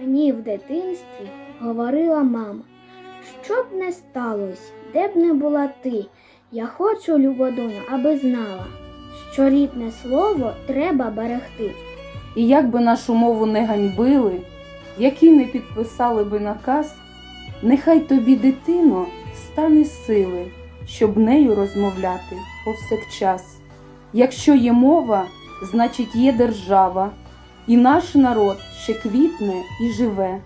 Мені в дитинстві говорила мама, що б не сталося, де б не була ти, я хочу, любодоню, аби знала, що рідне слово треба берегти. І як би нашу мову не ганьбили, які не підписали би наказ, нехай тобі, дитино, стане сили, щоб нею розмовляти повсякчас. Якщо є мова, значить є держава, і наш народ ще квітне і живе.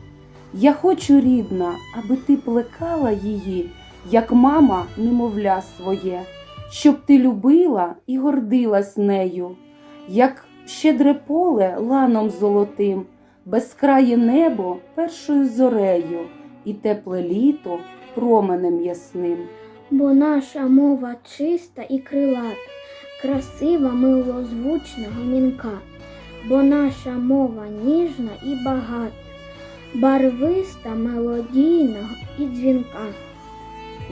Я хочу, рідна, аби ти плекала її, як мама немовля своє, щоб ти любила і гордилась нею, як щедре поле ланом золотим, безкрає небо першою зорею, і тепле літо променем ясним. Бо наша мова чиста і крилата, красива, милозвучна, гомінка, бо наша мова ніжна і багата, барвиста, мелодійна і дзвінка.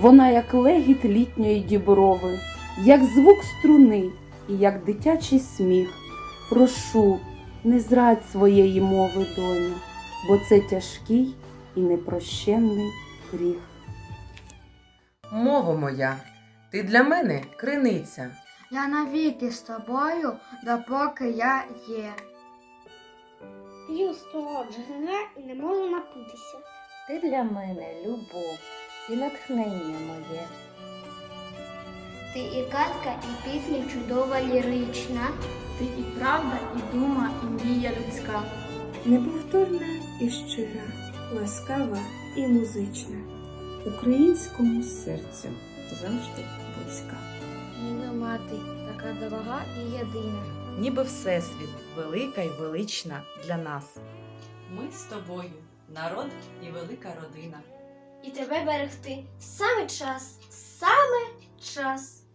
Вона як легіт літньої діброви, як звук струни і як дитячий сміх. Прошу, не зрадь своєї мови, доню, бо це тяжкий і непрощенний гріх. Мова моя, ти для мене криниця. Я навіки з тобою, допоки я є. П'ю джерела і не можу напитися. Ти для мене любов і натхнення моє. Ти і казка, і пісня чудова лірична. Ти і правда, і дума, і мрія людська. Неповторна і щира, ласкава і музична, українському серцю завжди близька. Ніна мати, така дорога і єдина. ніби Всесвіт, велика й велична для нас. Ми з тобою, народ і велика родина. І тебе берегти саме час, саме час.